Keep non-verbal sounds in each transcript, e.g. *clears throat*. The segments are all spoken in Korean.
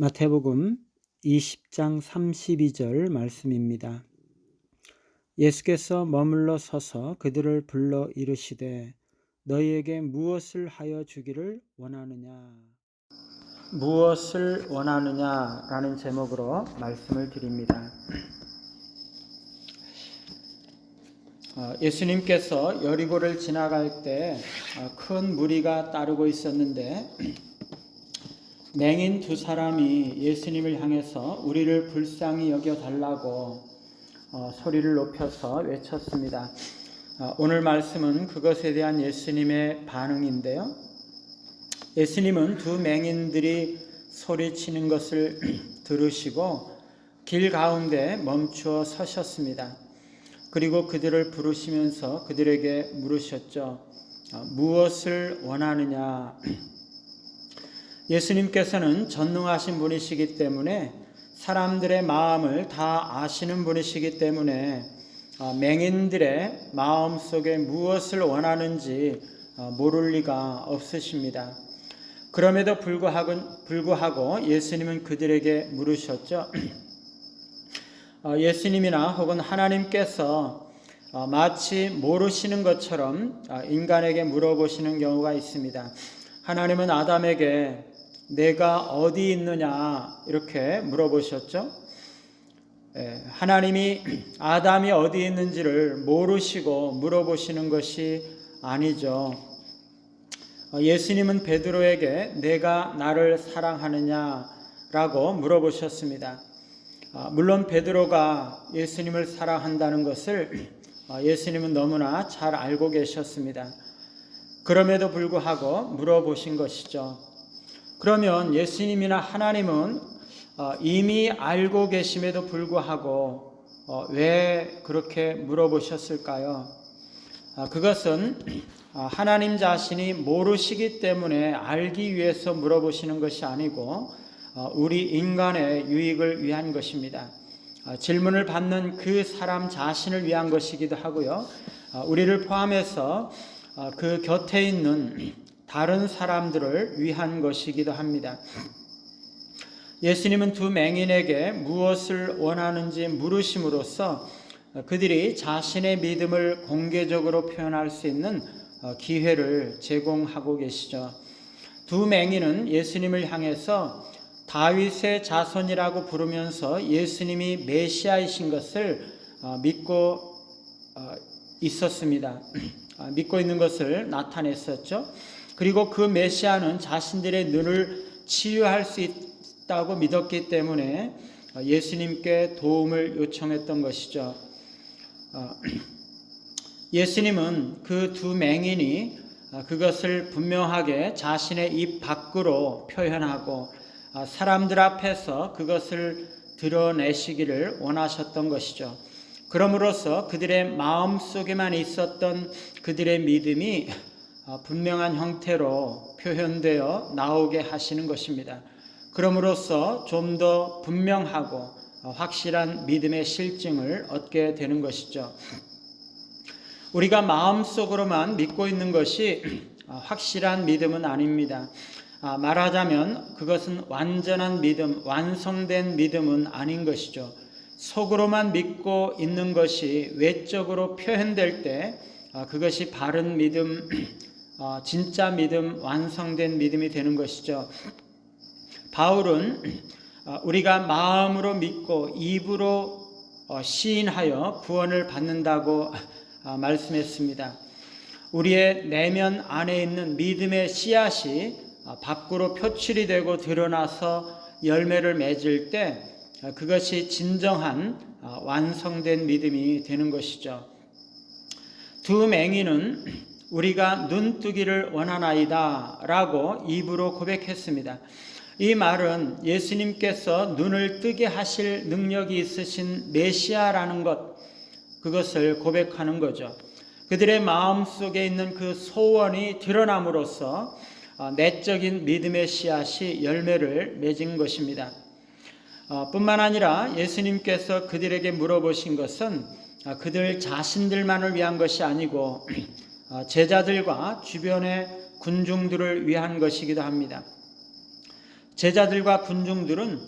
마태복음 20장 32절 말씀입니다. 예수께서 머물러 서서 그들을 불러 이르시되 너희에게 무엇을 하여 주기를 원하느냐 무엇을 원하느냐라는 제목으로 말씀을 드립니다. 어, 예수님께서 여리고를 지나갈 때 큰 무리가 따르고 있었는데 맹인 두 사람이 예수님을 향해서 우리를 불쌍히 여겨 달라고 어, 소리를 높여서 외쳤습니다. 어, 오늘 말씀은 그것에 대한 예수님의 반응인데요. 예수님은 두 맹인들이 소리치는 것을 *clears throat* 들으시고 길 가운데 멈추어 서셨습니다. 그리고 그들을 부르시면서 그들에게 물으셨죠. 어, 무엇을 원하느냐? *clears throat* 예수님께서는 전능하신 분이시기 때문에 사람들의 마음을 다 아시는 분이시기 때문에 어, 맹인들의 마음 속에 무엇을 원하는지 어, 모를 리가 없으십니다. 그럼에도 불구하고 예수님은 그들에게 물으셨죠. *clears throat* 어, 예수님이나 혹은 하나님께서 마치 모르시는 것처럼 인간에게 물어보시는 경우가 있습니다. 하나님은 아담에게 내가 어디 있느냐 이렇게 물어보셨죠. 예, 하나님이 아담이 어디 있는지를 모르시고 물어보시는 것이 아니죠. 어, 예수님은 베드로에게 내가 나를 사랑하느냐라고 물어보셨습니다. 어, 물론 베드로가 예수님을 사랑한다는 것을 어, 예수님은 너무나 잘 알고 계셨습니다. 그럼에도 불구하고 물어보신 것이죠. 그러면 예수님이나 하나님은 어, 이미 알고 계심에도 불구하고 어, 왜 그렇게 물어보셨을까요? 아, 그것은 아, 하나님 자신이 모르시기 때문에 알기 위해서 물어보시는 것이 아니고 어, 우리 인간의 유익을 위한 것입니다. 아, 질문을 받는 그 사람 자신을 위한 것이기도 하고요. 우리를 포함해서 그 곁에 있는 다른 사람들을 위한 것이기도 합니다. 예수님은 두 맹인에게 무엇을 원하는지 물으심으로써 그들이 자신의 믿음을 공개적으로 표현할 수 있는 기회를 제공하고 계시죠. 두 맹인은 예수님을 향해서 다윗의 자손이라고 부르면서 예수님이 메시아이신 것을 믿고 있었습니다. *clears throat* 믿고 있는 것을 나타냈었죠. 그리고 그 메시아는 자신들의 눈을 치유할 수 있다고 믿었기 때문에 예수님께 도움을 요청했던 것이죠. 어, *clears throat* 예수님은 그 두 맹인이 그것을 분명하게 자신의 입 밖으로 표현하고 어, 사람들 앞에서 그것을 드러내시기를 원하셨던 것이죠. 그럼으로써 그들의 마음 속에만 있었던 그들의 믿음이 어, 분명한 형태로 표현되어 나오게 하시는 것입니다. 그럼으로써 좀 더 분명하고 어, 확실한 믿음의 실증을 얻게 되는 것이죠. 우리가 마음속으로만 믿고 있는 것이 어, 확실한 믿음은 아닙니다. 아, 말하자면 그것은 완전한 믿음, 완성된 믿음은 아닌 것이죠. 속으로만 믿고 있는 것이 외적으로 표현될 때 그것이 바른 믿음, 어, 진짜 믿음, 완성된 믿음이 되는 것이죠. 바울은 어, 우리가 마음으로 믿고 입으로 어, 시인하여 구원을 받는다고 말씀했습니다. 우리의 내면 안에 있는 믿음의 씨앗이 밖으로 표출이 되고 드러나서 열매를 맺을 때 그것이 진정한 완성된 믿음이 되는 것이죠. 두 맹인은 우리가 눈뜨기를 원하나이다 라고 입으로 고백했습니다. 이 말은 예수님께서 눈을 뜨게 하실 능력이 있으신 메시아라는 것, 그것을 고백하는 거죠. 그들의 마음 속에 있는 그 소원이 드러남으로써 어, 내적인 믿음의 씨앗이 열매를 맺은 것입니다. 어, 뿐만 아니라 예수님께서 그들에게 물어보신 것은 어, 그들 자신들만을 위한 것이 아니고 어, 제자들과 주변의 군중들을 위한 것이기도 합니다. 제자들과 군중들은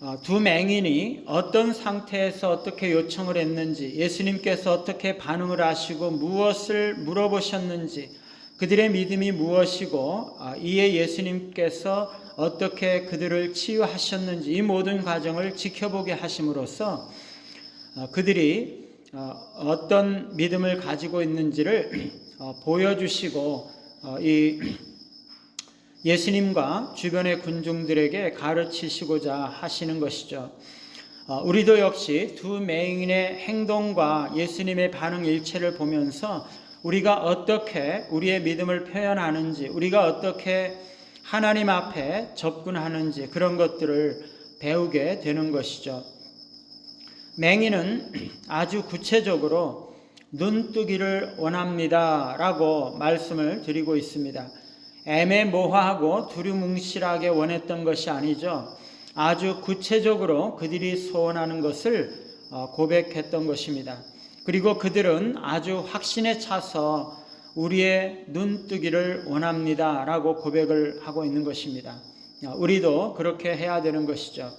어, 두 맹인이 어떤 상태에서 어떻게 요청을 했는지, 예수님께서 어떻게 반응을 하시고 무엇을 물어보셨는지, 그들의 믿음이 무엇이고, 아, 이에 예수님께서 어떻게 그들을 치유하셨는지, 이 모든 과정을 지켜보게 하심으로써 어, 그들이 어, 어떤 믿음을 가지고 있는지를 *clears throat* 어, 보여주시고, 어, 이 *clears throat* 예수님과 주변의 군중들에게 가르치시고자 하시는 것이죠. 어, 우리도 역시 두 맹인의 행동과 예수님의 반응 일체를 보면서 우리가 어떻게 우리의 믿음을 표현하는지, 우리가 어떻게 하나님 앞에 접근하는지 그런 것들을 배우게 되는 것이죠. 맹인은 아주 구체적으로 눈뜨기를 원합니다. 라고 말씀을 드리고 있습니다. 애매모호하고 두루뭉실하게 원했던 것이 아니죠. 아주 구체적으로 그들이 소원하는 것을 어, 고백했던 것입니다. 그리고 그들은 아주 확신에 차서 우리의 눈뜨기를 원합니다. 라고 고백을 하고 있는 것입니다. 어, 우리도 그렇게 해야 되는 것이죠.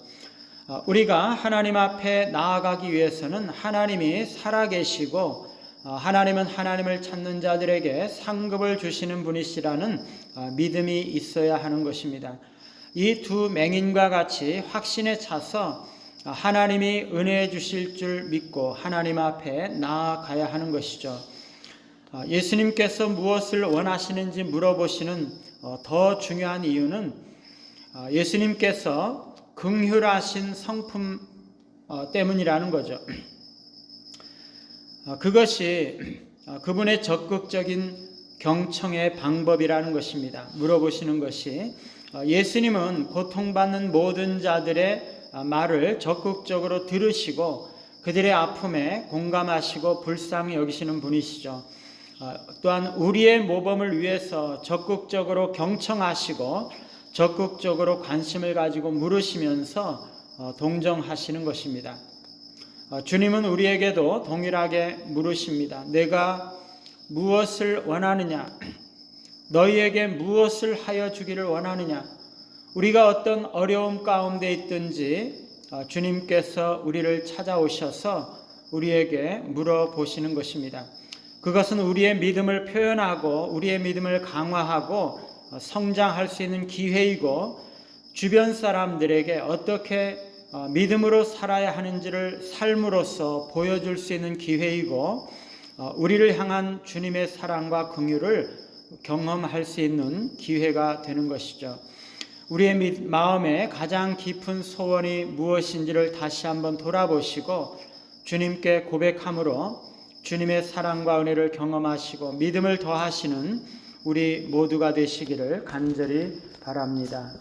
어, 우리가 하나님 앞에 나아가기 위해서는 하나님이 살아계시고 하나님은 하나님을 찾는 자들에게 상급을 주시는 분이시라는 믿음이 있어야 하는 것입니다. 이 두 맹인과 같이 확신에 차서 하나님이 은혜해 주실 줄 믿고 하나님 앞에 나아가야 하는 것이죠. 예수님께서 무엇을 원하시는지 물어보시는 어, 더 중요한 이유는 예수님께서 긍휼하신 성품 어, 때문이라는 거죠. 그것이 그분의 적극적인 경청의 방법이라는 것입니다. 물어보시는 것이 예수님은 고통받는 모든 자들의 말을 적극적으로 들으시고 그들의 아픔에 공감하시고 불쌍히 여기시는 분이시죠. 또한 우리의 모범을 위해서 적극적으로 경청하시고 적극적으로 관심을 가지고 물으시면서 어, 동정하시는 것입니다. 어, 주님은 우리에게도 동일하게 물으십니다. 내가 무엇을 원하느냐? 너희에게 무엇을 하여 주기를 원하느냐? 우리가 어떤 어려움 가운데 있든지 어, 주님께서 우리를 찾아오셔서 우리에게 물어보시는 것입니다. 그것은 우리의 믿음을 표현하고 우리의 믿음을 강화하고 어, 성장할 수 있는 기회이고 주변 사람들에게 어떻게 어, 믿음으로 살아야 하는지를 삶으로써 보여줄 수 있는 기회이고 우리를 향한 주님의 사랑과 긍휼을 경험할 수 있는 기회가 되는 것이죠. 우리의 마음에 가장 깊은 소원이 무엇인지를 다시 한번 돌아보시고 주님께 고백함으로 주님의 사랑과 은혜를 경험하시고 믿음을 더하시는 우리 모두가 되시기를 간절히 바랍니다.